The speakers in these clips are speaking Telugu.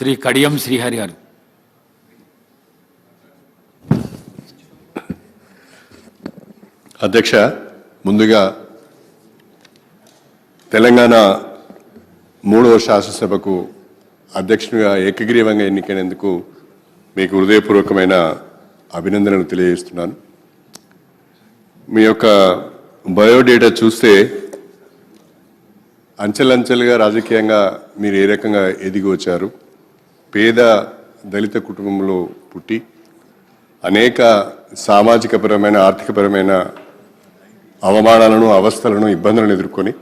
శ్రీ కడియం శ్రీహరి గారు. అధ్యక్ష ముందుగా తెలంగాణ మూడవ శాసనసభకు అధ్యక్షునిగా ఏకగ్రీవంగా ఎన్నికైనందుకు మీకు హృదయపూర్వకమైన అభినందనలు తెలియజేస్తున్నాను. మీ యొక్క బయోడేటా చూస్తే అంచెలంచెలుగా రాజకీయంగా మీరు ఏ రకంగా ఎదిగి వచ్చారు? పేద దళిత కుటుంబంలో పుట్టి అనేక సామాజికపరమైన ఆర్థికపరమైన అవమానాలను అవస్థలను ఇబ్బందులను ఎదుర్కొని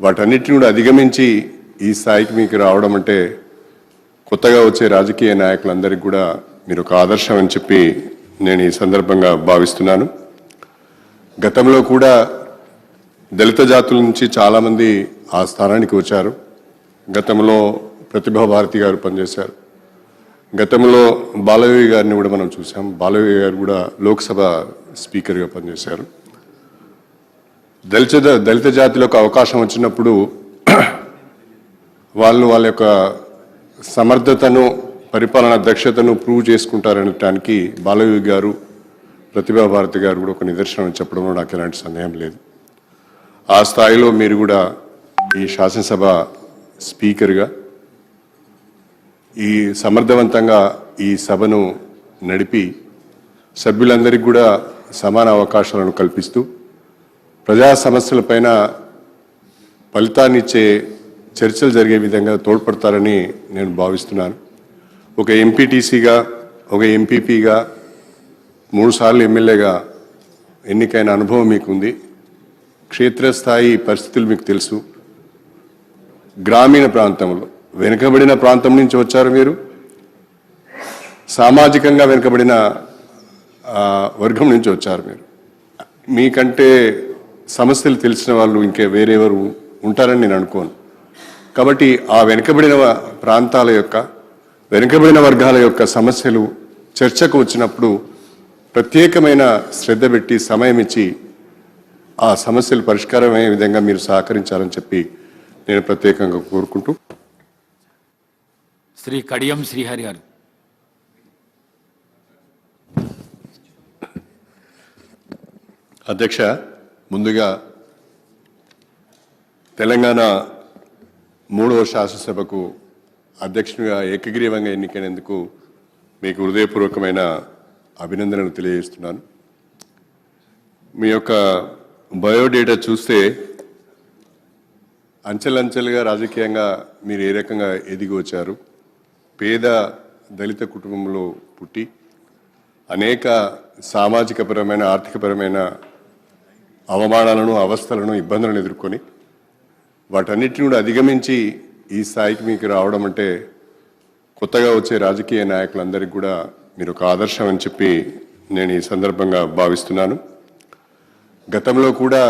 వాటన్నిటిని కూడా అధిగమించి ఈ స్థాయికి మీకు రావడం అంటే కొత్తగా వచ్చే రాజకీయ నాయకులందరికీ కూడా మీరు ఒక ఆదర్శం అని చెప్పి నేను ఈ సందర్భంగా భావిస్తున్నాను. గతంలో కూడా దళిత జాతుల నుంచి చాలామంది ఆ స్థానానికి వచ్చారు. గతంలో ప్రతిభా భారతి గారు పనిచేశారు. గతంలో బాలయోగి గారిని కూడా మనం చూసాం బాలయోగి గారు కూడా లోక్సభ స్పీకర్గా పనిచేశారు. దళిత దళిత జాతిలోకి అవకాశం వచ్చినప్పుడు వాళ్ళు వాళ్ళ యొక్క సమర్థతను పరిపాలన దక్షతను ప్రూవ్ చేసుకుంటారనటానికి బాలయోగి గారు ప్రతిభా భారతి గారు కూడా ఒక నిదర్శనం చెప్పడంలో నాకు ఎలాంటి సందేహం లేదు. ఆ స్థాయిలో మీరు కూడా ఈ శాసనసభ స్పీకర్గా ఈ సమర్థవంతంగా ఈ సభను నడిపి సభ్యులందరికీ కూడా సమాన అవకాశాలను కల్పిస్తూ ప్రజా సమస్యలపైన ఫలితాన్నిచ్చే చర్చలు జరిగే విధంగా తోడ్పడతారని నేను భావిస్తున్నాను. ఒక ఎంపీటీసీగా ఒక ఎంపీపీగా మూడుసార్లు ఎమ్మెల్యేగా ఎన్నికైన అనుభవం మీకుంది. క్షేత్రస్థాయి పరిస్థితులు మీకు తెలుసు. గ్రామీణ ప్రాంతంలో వెనుకబడిన ప్రాంతం నుంచి వచ్చారు మీరు? సామాజికంగా వెనుకబడిన వర్గం నుంచి వచ్చారు మీరు. మీకంటే సమస్యలు తెలిసిన వాళ్ళు ఇంకే వేరేవరు ఉంటారని నేను అనుకోను. కాబట్టి ఆ వెనుకబడిన ప్రాంతాల యొక్క వెనుకబడిన వర్గాల యొక్క సమస్యలు చర్చకు వచ్చినప్పుడు ప్రత్యేకమైన శ్రద్ధ పెట్టి సమయం ఇచ్చి ఆ సమస్యలు పరిష్కారమయ్యే విధంగా మీరు సహకరించాలని చెప్పి నేను ప్రత్యేకంగా కోరుకుంటూ శ్రీ కడియం శ్రీహరి గారు. అధ్యక్ష ముందుగా తెలంగాణ మూడవ శాసనసభకు అధ్యక్షునిగా ఏకగ్రీవంగా ఎన్నికైనందుకు మీకు హృదయపూర్వకమైన అభినందనలు తెలియజేస్తున్నాను. మీ యొక్క బయోడేటా చూస్తే అంచెలంచెలుగా రాజకీయంగా మీరు ఏ రకంగా ఎదిగి వచ్చారు? పేద దళిత కుటుంబంలో పుట్టి అనేక సామాజికపరమైన ఆర్థికపరమైన అవమానాలను అవస్థలను ఇబ్బందులను ఎదుర్కొని వాటన్నిటిని కూడా అధిగమించి ఈ స్థాయికి మీకు రావడం అంటే కొత్తగా వచ్చే రాజకీయ నాయకులందరికీ కూడా మీరు ఒక ఆదర్శం అని చెప్పి నేను ఈ సందర్భంగా భావిస్తున్నాను. గతంలో కూడా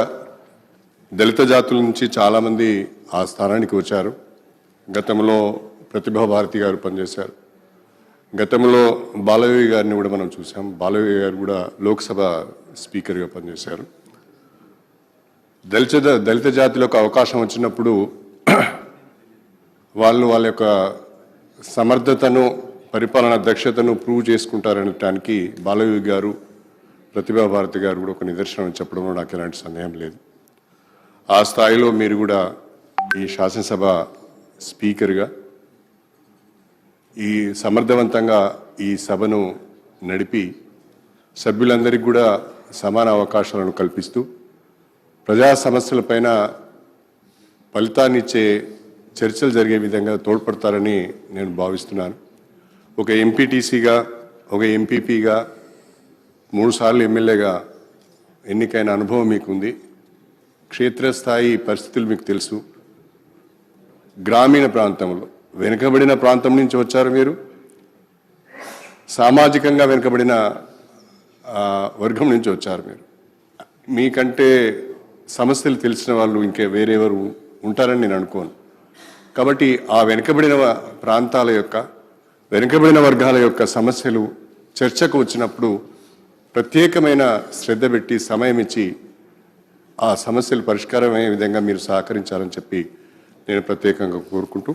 దళిత జాతుల నుంచి చాలామంది ఆ స్థానానికి వచ్చారు. గతంలో ప్రతిభా భారతి గారు పనిచేశారు. గతంలో బాలయోగి గారిని కూడా మనం చూసాం బాలయోగి గారు కూడా లోక్సభ స్పీకర్గా పనిచేశారు. దళిత దళిత జాతిలోకి అవకాశం వచ్చినప్పుడు వాళ్ళు వాళ్ళ యొక్క సమర్థతను పరిపాలన దక్షతను ప్రూవ్ చేసుకుంటారనటానికి బాలయోగి గారు ప్రతిభా భారతి గారు కూడా ఒక నిదర్శనం చెప్పడంలో నాకు ఎలాంటి సందేహం లేదు. ఆ స్థాయిలో మీరు కూడా ఈ శాసనసభ స్పీకర్గా ఈ సమర్థవంతంగా ఈ సభను నడిపి సభ్యులందరికీ కూడా సమాన అవకాశాలను కల్పిస్తూ ప్రజా సమస్యలపైన ఫలితాన్నిచ్చే చర్చలు జరిగే విధంగా తోడ్పడతారని నేను భావిస్తున్నాను. ఒక ఎంపీటీసీగా ఒక ఎంపీపీగా మూడుసార్లు ఎమ్మెల్యేగా ఎన్నికైన అనుభవం మీకుంది. క్షేత్రస్థాయి పరిస్థితులు మీకు తెలుసు. గ్రామీణ ప్రాంతంలో వెనుకబడిన ప్రాంతం నుంచి వచ్చారు మీరు? సామాజికంగా వెనుకబడిన వర్గం నుంచి వచ్చారు మీరు. మీకంటే సమస్యలు తెలిసిన వాళ్ళు ఇంకే వేరెవరు ఉంటారని నేను అనుకోను. కాబట్టి ఆ వెనుకబడిన ప్రాంతాల యొక్క వెనుకబడిన వర్గాల యొక్క సమస్యలు చర్చకు వచ్చినప్పుడు ప్రత్యేకమైన శ్రద్ధ పెట్టి సమయం ఇచ్చి ఆ సమస్యలు పరిష్కారమయ్యే విధంగా మీరు సహకరించాలని చెప్పి నేను ప్రత్యేకంగా కోరుకుంటూ